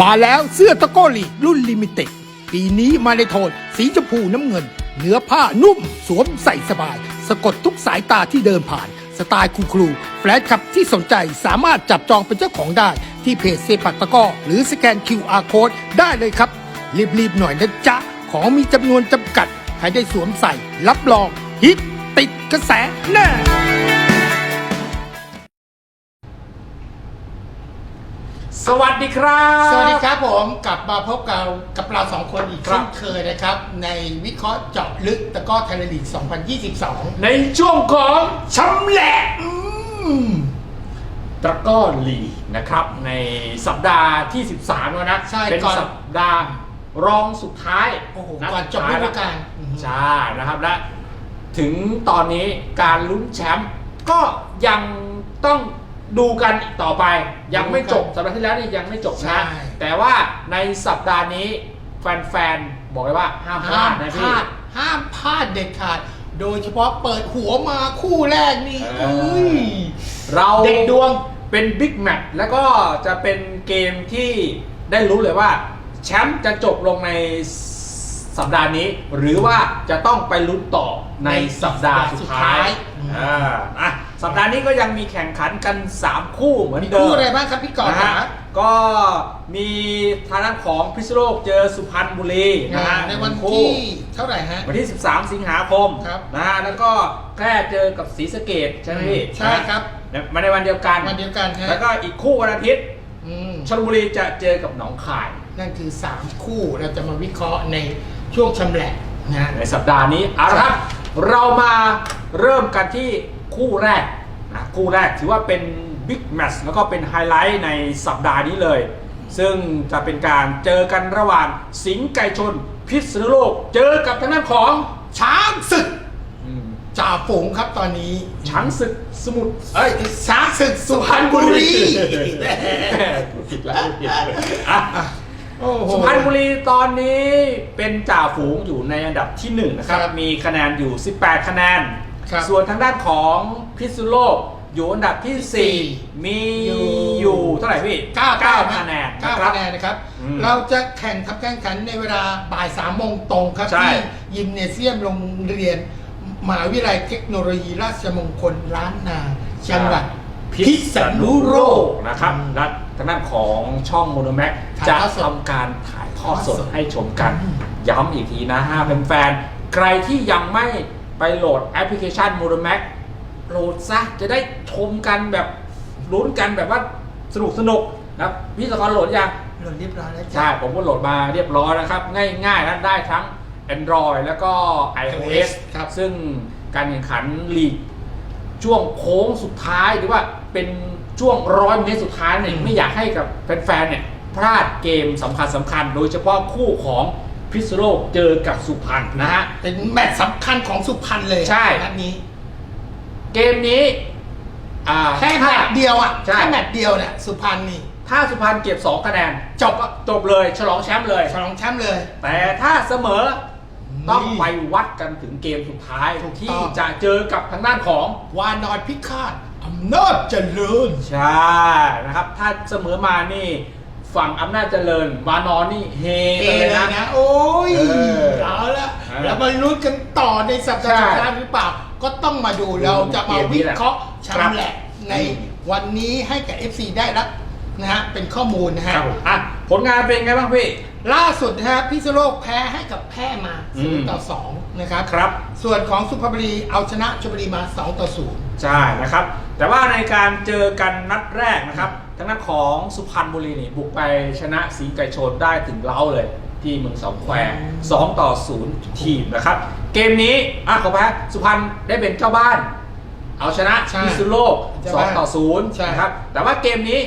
มาแล้วเสื้อตะโกอลีรุ่นลิมิเต็ด ปีนี้มาในโทน สีชมพูน้ำเงิน เนื้อผ้านุ่มสวมใส่สบาย สะกดทุกสายตาที่เดินผ่าน สไตล์คูครูแฟลชขับที่สนใจสามารถจับจองเป็นเจ้าของได้ ที่เพจเซปักตะก้อหรือสแกน QR Code ได้เลยครับ รีบๆหน่อยนะจ๊ะ ของมีจำนวนจำกัด ใครได้สวมใส่ รับรอง ฮิตติดกระแสแน่ สวัสดีครับ สวัสดีครับผมกลับมาพบกับกับเราสองคนอีกครัเช่บ นเคยนะครับ ในวิเคราะห์เจาะลึกตะกร้อไทยลีก 2022 ในช่วงของชำแหละอืมตะกร้อลีกนะครับ ในสัปดาห์ที่ 13 แล้วนะ ใช่เป็นก่อนสัปดาห์รองสุดท้ายโอ้โหนัดก่อนจบฤดูกาลอืมใช่นะครับและถึงตอนนี้การลุ้นแชมป์ก็ยังต้อง ดูกันอีกต่อไปยังไม่จบสัปดาห์ที่แล้วนี่ยังไม่จบใช่ นะแต่ว่าในสัปดาห์นี้แฟนๆบอกเลยว่าห้ามพห้าลาดมนะพพี่ ลาดห้ามพลาดเด็ดขาด โดยเฉพาะเปิดหัวมาคู่แรกนี่เอออุ้ย เราเด็กดวง เป็นบิ๊กแมตช์แล้วก็จะเป็นเกมที่ได้รู้เลยว่า แชมป์จะจบลงในสัปดาห์นี้ หรือว่าจะต้องไปลุ้นต่อในสัปดาห์สุดท้ายอืมอ่าอะ สัปดาห์นี้ก็ยังมีแข่งขันกัน 3 คู่เหมือนมีเดิมคู่อะไรบ้างครับพี่ก่อนนะคฮะรับก็มีทางด้านของพิษณุโลกเจอสุพรรณบุรีนะฮะในวันคู่ที่เท่าไหร่ฮะ วันที่ 13 สิงหาคมครับนะฮะแล้วก็แค่เจอกับศรีสะเกดใช่ไหมพี่ใช่ครับนะมาในวันเดียวกันวันเดียวกันฮะแล้วก็อีกคู่วันอาทิตย์อืมชลบุรีจะเจอกับหนองคาย นั่นคือ 3 คู่เราจะมาวิเคราะห์ในช่วงชำแหละนะ ในสัปดาห์นี้เอาละครับ เรามาเริ่มกันที่ คู่แรกนะคู่แรกถือว่าเป็นบิ๊กแมตช์แล้วก็เป็นไฮไลท์ในสัปดาห์นี้เลย ซึ่งจะเป็นการเจอกันระหว่างสิงห์ไก่ชนพิษณุโลก เจอกับทางด้านของช้างศึกอืมจ่าฝูงครับตอนนี้ช้างศึกสมุทรเอ้ยช้างศึกสุพรรณบุรีผิดแล้วผิดอะโอ้โหสุพรรณบุรีตอนนี้เป็นจ่าฝูงอยู่ในอันดับที่1นะครับครับมีคะแนนอยู่ 18 คะแนน ครับส่วนทางด้านของพิษณุโลกอยู่อันดับที่สี่ 4 มีอยู่อยู่เท่าไหร่พี่เก้าเก้าคะแนนเก้านะครัคะบแนนนะครับ อืมเราจะแข่งทับแข่งขันในเวลาบ่ายสามโมงตรงครับ ใช่ ที่ยิมเนเซียมโรงเรียนมหาวิทยาลัยเทคโนโลยีราชมงคลล้านนาจังหวัด พิษณุโลกนะครับอืมและทางด้านของช่องโมโนแม็กถ่ายจะทอดสดทำการถ่ายทอดสดถ่ายทอดสดให้ชมกัน อืมย้ำอีกทีนะฮะแฟนๆใครที่ยังไม่ ไปโหลดแอปพลิเคชันโมโนแม็กโหลดซะจะได้ชมกันแบบลุ้นกันแบบว่าสนุกสนุกๆนะครับพี่สกอรโหลดยังหล่นเรียบร้อยแล้วจ้ะใช่ผมก็โหลดมาเรียบร้อยนะครับ ง่ายๆนะได้ทั้ง Android แล้วก็ iOS ครับซึ่งการแข่งขันลีก ช่วงโค้งสุดท้ายหรือว่าเป็นช่วงร้อยเมตรสุดท้ายเนี่ยไม่อยากให้กับแฟนๆเนี่ยพลาดเกมสำคัญสำคัญโดยเฉพาะคู่ของ พิษณุโลกเจอกับสุพรรณนะฮะ เป็นแมตช์สำคัญของสุพรรณเลยใช่ นัดนี้เกมนี้อ่าแค่แมถ้า ตช์เดียวอะใช่ แค่แมตช์เดียวเนี่ยสุพรรณนี่ถ้าสุพรรณเก็บ2คะแนนจบอะจบเลยฉลองแชมป์เลย ฉลองแชมป์เลย แต่ถ้าเสมอต้องนี่ไปวัดกันถึงเกมสุดท้ายถูกต้อง ที่จะเจอกับทางด้านของ วานอนพิฆาตอำนาจเจริญ ใช่นะครับ ถ้าเสมอมานี่ ฝั่งอำนาจเจริญวานอนนี่เฮเอกันเลยเลยนะ นะ โอ้ยเออเอาละเออแล้วมาลุ้นกันต่อในสัปดาห์ใช่สุดท้ายหรือเปล่า ก็ต้องมาดูเราจะมาวิเคราะห์เกมนี้แหละชำแหละในอืมวันนี้ให้กับ FC ได้รับนะฮะเป็นข้อมูลนะฮะ ครับผมอะผลงานเป็นไงบ้างพี่ ล่าสุดนะฮะพิษณุโลกแพ้ให้กับแพ้มาอืม 0ต่อ2นะครับครับ ส่วนของสุพรรณบุรีเอาชนะชลบุรีมา 2 ต่อใช่นะครับ แต่ว่าในการเจอกันนัดแรกนะครับ ทางด้านของสุพรรณบุรีนี่บุกไปชนะสีไก่ชนได้ถึงเล้าเลย ที่เมืองสองแควสองต่อศูนย์ทีมนะครับ เกมนี้อะขอแพ้สุพรรณได้เป็นเจ้าบ้าน เอาชนะใช่พิษณุโลกเจ้าสองบ้านต่อศูนย์ใช่ นะครับแต่ว่าเกมนี้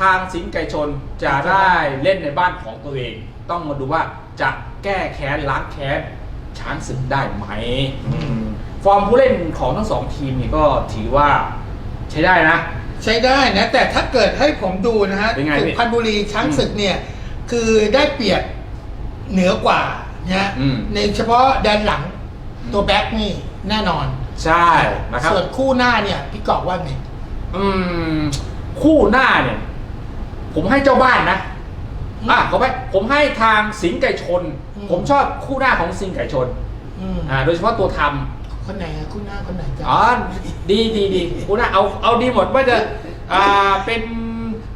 ทางสิงห์ไก่ชนจะได้เล่นในบ้านของตัวเอง ต้องมาดูว่าจะแก้แค้นล้างแค้นช้างศึกได้ไหมอืมฟอร์มผู้เล่นของทั้งสองทีมนี่ก็ถือว่าใช้ได้นะ2 ใช้ได้นะ แต่ถ้าเกิดให้ผมดูนะฮะเป็นไงสุพี่พรรณบุรีช้างอืมศึกเนี่ย คือได้เปรียบเหนือกว่านะฮะอืม ในเฉพาะแดนหลังตัวแบ็กนี่แน่นอนใช่นะครับ ส่วนคู่หน้าเนี่ยพี่กอบว่าไงอืม คู่หน้าเนี่ย ผมให้เจ้าบ้านนะ อะขอไปผมให้ทางสิงห์ไก่ชนอืมผมชอบคู่หน้าของสิงห์ไก่ชน อืม อ่าโดยเฉพาะตัวทำ คนไหนอะคุณหน้าคนไหนจ๊ะอ๋อดีดีดีคุณนะเอาเอาดีหมดว่าจะอ่าเป็น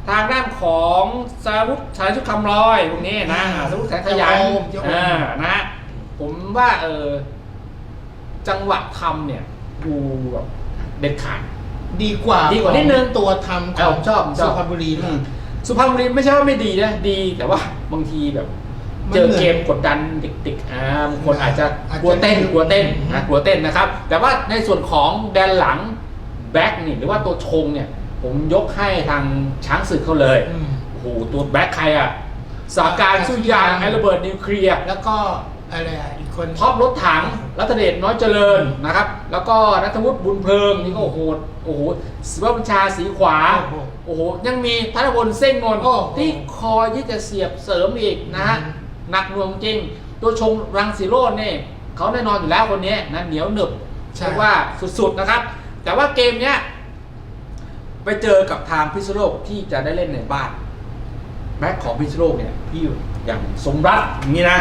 ทางด้านของสาวุธสายชุดคำลอยพวกนี้นะสาวุธแสงขยันอ่านะ ผมว่าเออจังหวะทำเนี่ยดูแบบเด็ดขาด ดีกว่าดีกว่านิดนึงตัวทำขเาองผมชอบผมชสุอบพรรณบุรีอืนะมสุพรรณบุรีไม่ใช่ว่าไม่ดีนะดีแต่ว่าบางทีแบบมัน เจอเหมือนเกมกดดันติกๆอ่าบางคนอาจจะอาจจะกลัวเต้นกลัวเต้นอืมนะกลัวเต้นนะครับ แต่ว่าในส่วนของแดนหลังแบ็กนี่หรือว่าตัวชงเนี่ย ผมยกให้ทางช้างศึกเขาเลยอืมโอ้โหตัวแบ็คใครอะสาการสุยางไอระเบิดนิวเคลียร์แล้วก็อะไรอะอีกคนท็อปรถถังรัตเดชน้อยเจริญนะครับ แล้วก็นัทวุฒิบุญเพลิงนี่ก็โอ้โหโอ้โหศิวบัญชาสีขวา โอ้โหโอ้โหยังมีธนพลเส้งนนท์โอ้โหที่คอยที่จะเสียบเสริมอีกนะฮะอืม หนักหน่วงจริง ตัวชงรังสีโรจน์เนี่ยเขาแน่นอนอยู่แล้วคนนี้นะเหนียวหนึบใช่เรียกว่าสุดๆนะครับ แต่ว่าเกมเนี้ยไปเจอกับทางพิษณุโลกที่จะได้เล่นในบ้านแบ็คของพิษณุโลกเนี่ยพี่อย่างสมรัฐอย่างนี้นะ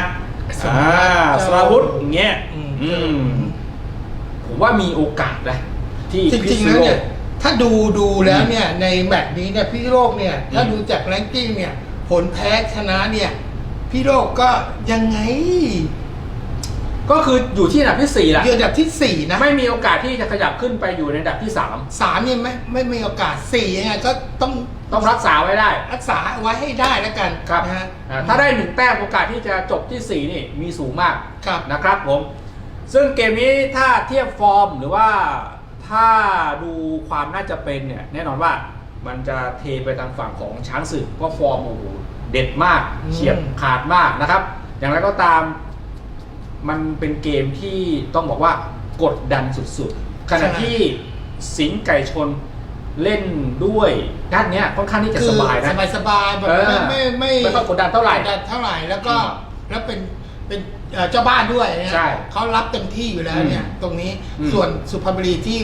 สมรัฐอ่าสราวุธอย่างเงี้ยอืมอืมผมว่ามีโอกาสนะที่จพิริษงๆณุแล้วโลเนี่ยกถ้าดูดูแล้วเนี่ยในแมตช์นี้เนี่ยพี่โลกเนี่ย ถ้าอืมดูจากแรงกิ้งเนี่ย ผลแพ้ชนะเนี่ย พี่โลกก็ยังไงก็คืออยู่ที่อันดับที่สี่แหละอยู่อันดับที่สี่นะไม่มีโอกาสที่จะขยับขึ้นไปอยู่ในอันดับที่สามสามเนี่ยไม่ไม่มีโอกาสสี่ยังไงก็ต้องต้องรักษาไว้ได้ รักษาไว้ให้ได้แล้วกันครับนะฮะอ่าถ้าได้หนึ่งแต้มโอกาสที่จะจบที่สี่นี่มีสูงมากครับนะครับผม ซึ่งเกมนี้ถ้าเทียบฟอร์มหรือว่าถ้าดูความน่าจะเป็นเนี่ยแน่นอนว่ามันจะเทไปทางฝั่งของช้างศึกเพราะฟอร์มโอ้โห เด็ดมากอืม เฉียบขาดมากนะครับ อย่างไรก็ตาม มันเป็นเกมที่ต้องบอกว่ากดดันสุดๆขณะที่สิงห์ไก่ชนเล่นด้วยด้านเนี้ยค่อนข้างที่จะสบายนะ สบายสบายๆแบบเออไม่ไม่ไม่ค่อยกดดันเท่าไหร่กดดันเท่าไหร่แล้วก็อืมแล้วเป็นเป็นเอ่อเจ้าบ้านด้วยนะใช่เขารับเต็มที่อยู่แล้วเนี่ย อืมตรงนี้อืมส่วนสุพรรณบุรีที่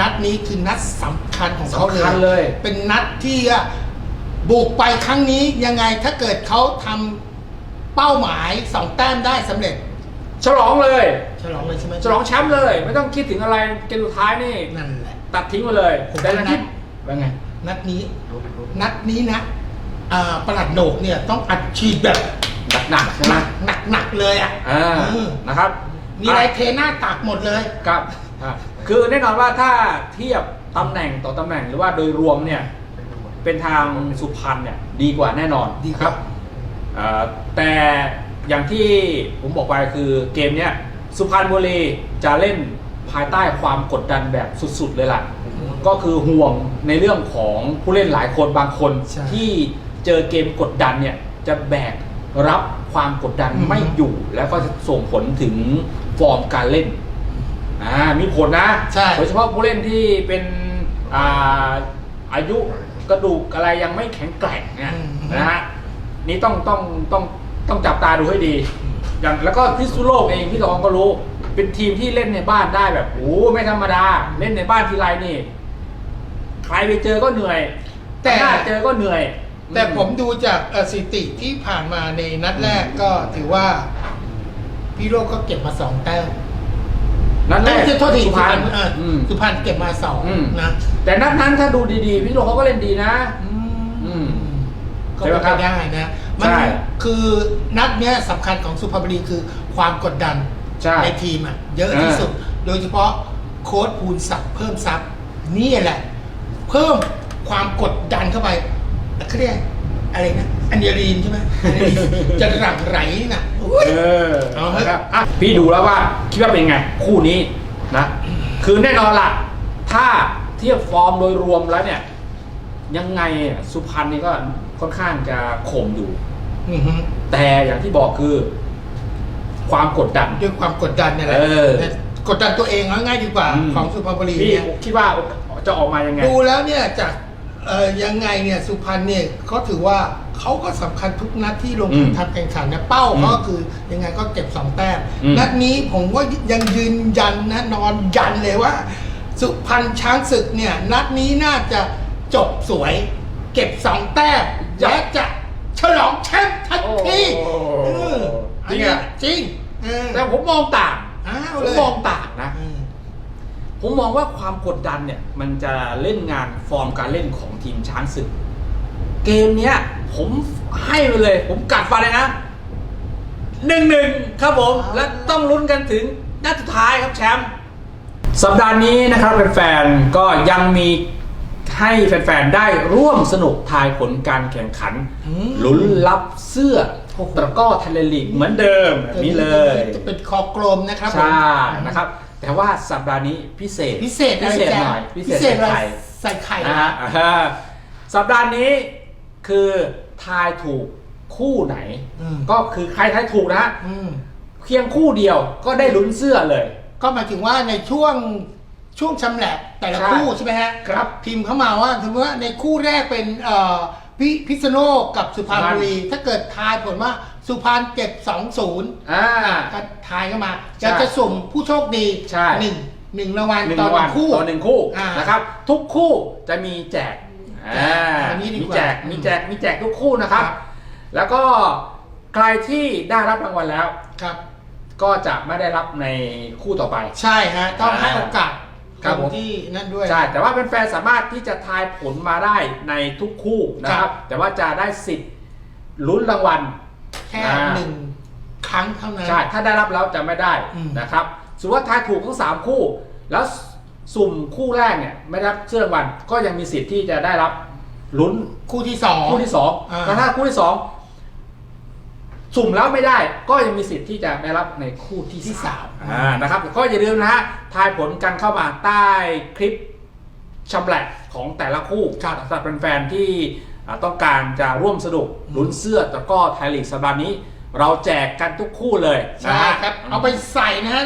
นัดนี้คือนัดสำคัญของเขาสำคัญเลยเป็นนัดที่อะ บุกไปครั้งนี้ยังไงถ้าเกิดเขาทำเป้าหมายสองแต้มได้สำเร็จ ฉลองเลย ฉลองเลยใช่ไหมฉลองแชมป์เลย ไม่ต้องคิดถึงอะไรเกมสุดท้ายนี่ นั่นแหละ ตัดทิ้งไปเลยผมแต่ว่าละนะคิดว่าไง นัดนี้ นัดนี้นะอ่าประหลัดโหนกเนี่ยต้องอัดฉีดแบบหนักๆใช่ไหมหนักหนักๆเลยอะอ่าเออนะครับมีอะไรเทหน้าตักหมดเลย ครับอะคือแน่นอนว่าถ้าเทียบตำแหน่งต่อตำแหน่งหรือว่าโดยรวมเนี่ย เป็นทางสุพรรณเนี่ยดีกว่าแน่นอนดีครับอ่าแต่อย่างที่ผมบอกไปคือเกมเนี้ยสุพรรณบุรีจะเล่นภายใต้ความกดดันแบบสุดๆเลยล่ะ ก็คือห่วงในเรื่องของผู้เล่นหลายคนบางคน ใช่ที่เจอเกมกดดันเนี่ยจะแบกรับความกดดันอืม ไม่อยู่ แล้วก็จะส่งผลถึงฟอร์มการเล่นอ่ามีผลนะ ใช่โดยเฉพาะผู้เล่นที่เป็นอ่าอายุ กระดูกอะไรยังไม่แข็งแกร่งเนี่ยนะฮะนี่ต้องต้องต้องต้องจับตาดูให้ดี อย่างแล้วก็พิษณุโลกเองพี่ทองก็รู้ เป็นทีมที่เล่นในบ้านได้แบบโอ้ไม่ธรรมดา เล่นในบ้านทีไรนี่ ใครไปเจอก็เหนื่อย แต่หน้าเจอก็เหนื่อย แต่ผมดูจากเอ่อสถิติที่ผ่านมาในนัดแรกก็ถือว่าพี่โรจน์ก็เก็บมาสองแต้ม นั่นแหละเอ้ยโทษทีสุสุพพรรรรณณเอ่ออม สุพรรณเก็บมาสองอืม นะแต่นัดนั้นถ้าดูดีๆ พี่โลเขาก็เล่นดีนะ อืมก็ใช่ไหมเป็นครัไปบได้นะ มัใช่ คือนัดเนี้ยสำคัญของสุพรรณบุรีคือความกดดัน ใช่ทีมอะเยอะที่สุด โดยเฉพาะโค้ดภูนศักดิ์เพิ่มซับนี่แหละ เพิ่มความกดดันเข้าไปเขาเรียกอะไรนะอัญญลีนใช่ไหมอัญญลีนจะหลั่งไหลน่ะอุ๊ยเออเอาเถอะนะ ครับอะพี่ดูแล้วว่าคิดว่าเป็นไง คู่นี้นะ คือแน่นอนล่ะ ถ้าเทียบฟอร์มโดยรวมแล้วเนี่ย ยังไงอะสุพรรณนี่ก็ค่อนข้างจะข่มอยู่ อือฮึแต่อย่างที่บอกคือ ความกดดัน ด้วยความกดดันนี่แหละเออ แต่กดดันตัวเองแล้วง่ายดีกว่าอืมของสุพรรณบุรีพี่เนี่ย คิดว่าจะออกมายังไง ดูแล้วเนี่ยจาก เอ่อยังไงเนี่ยสุพรรณเนี่ยเขาถือว่าเขาก็สำคัญทุกนัดที่ลงอืมทำแข่งขันนะเป้าอืมเขาก็คือยังไงก็เก็บสองแต้มอืม นัดนี้ผมว่ายังยืนยันนะนอนยันเลยว่า สุพรรณช้างศึกเนี่ยนัดนี้น่าจะจบสวย เก็บสองแต้มและจะชฉลองแชมป์ทันทีโอ้เออจริงอะจริงเออแต่ผมมองต่าง อ้าวผมเลยมองต่างนะ เออ ผมมองว่าความกดดันเนี่ยมันจะเล่นงานฟอร์มการเล่นของทีมช้างศึก เกมเนี้ยผมให้ไปเลย ผมกัดฟันเลยนะหนึ่งหนึ่งครับผม และต้องลุ้นกันถึงนัดสุดท้ายครับแชมป์สัปดาห์นี้นะครับแฟนๆก็ยังมีให้แฟนๆได้ร่วมสนุกทายผลการแข่งขันอืมลุ้นรับเสื้อตะกร้อไทยแลนด์ลีกเหมือนเดิมแบบนี้เลย จะเป็นคอกลมนะครับผมใช่นะครับ แต่ว่าสัปดาห์นี้พิเศษ พิเศษพิเศษะไรหน่อยจ๊ะพิเศษอะไรใส่ไข่ใส่ไข่นะฮะอ่าสัปดาห์นี้คือทายถูกคู่ไหนอืมก็คือใครทายถูกนะฮะอืมเพียงคู่เดียวก็ได้ลุ้นเสื้อเลย ก็หมายถึงว่าในช่วงช่วงชำแหละแต่ละใช่คู่ใช่ไหมฮะครับพิมพ์เข้ามาว่าสมมติว่าในคู่แรกเป็นเอ่อพิพิษณุโลกกับสุพรรณสุพรรณบุรี ถ้าเกิดทายผลว่า สุพรรณเก็บสองศูนย์อ่า ก็ทายเข้ามาใช่ จะจะสุ่มผู้โชคดีใช่หนึ่งหนึ่งรางวัลหนึ่งต่อรางหวันึ่ลงคู่ ต่อหนึ่งคู่อ่าน นะครับ ทุกคู่จะมีแจกอ่าอันนี้ดีมีกว่าแจกมีแจกมีแจกทุกคู่นะครับ ครับ แล้วก็ใครที่ได้รับรางวัลแล้ว ครับ ก็จะไม่ได้รับในคู่ต่อไป ใช่ฮะต้องให้โอกาสครับผม นที่นั่นด้วย ใช่ แต่ว่าแฟนๆสามารถที่จะทายผลมาได้ในทุกคู่นะคครัรับ บ แต่ว่าจะได้สิทธิ์ลุ้นรางวัล แค่อ่า หนึ่งครั้งเท่านั้น ใช่ ถ้าได้รับแล้วจะไม่ได้อืม นะครับสมมติว่าทายถูกทั้งสามคู่ แล้วสุ่มคู่แรกเนี่ยไม่ได้รับเสื้อรางวัลก็ยังมีสิทธิ์ที่จะได้รับลุ้นคู่ที่สอง คู่ที่สองอ่า แต่ถ้าคู่ที่สองสุ่มแล้วไม่ได้ ก็ยังมีสิทธิ์ที่จะได้รับในคู่ที่ที่สาสามมอ่า นะครับ ก็อย่าลืมนะฮะ ทายผลกันเข้ามาใต้คลิปชำแหละของแต่ละคู่ครับสำหรับแฟนๆที่อ่า ต้องการจะร่วมสนุกลุ้นเสื้อตะกร้อไทยลีกสัปดาห์นี้ เราแจกกันทุกคู่เลยนะใช่ฮะครับ เอาไปใส่นะฮะ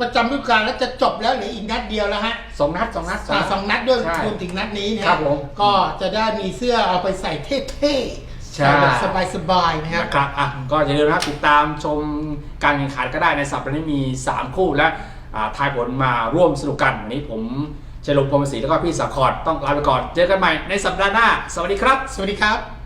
ประจำฤดูกาลแล้วจะจบแล้วเหลืออีกนัดเดียวแล้วฮะสองนัดสองนัด อ่าสองนัดด้วยใช่รวมถึงนัดนี้นะฮะครับผมก็จะได้มีเสื้อเอาไปใส่เท่ๆใช่ใส่แบบสบายๆนะครับนะครับอะก็อย่าลืมนะครับติดตามชมการแข่งขันก็ได้ในสัปดาห์นี้มี 3 คู่และอ่าทายผลมาร่วมสนุกกันวันนี้ผม เชลงพรมศรีแล้วก็พี่สักคอร์ดต้องลาไปก่อน เจอกันใหม่ในสัปดาห์หน้า สวัสดีครับ สวัสดีครับ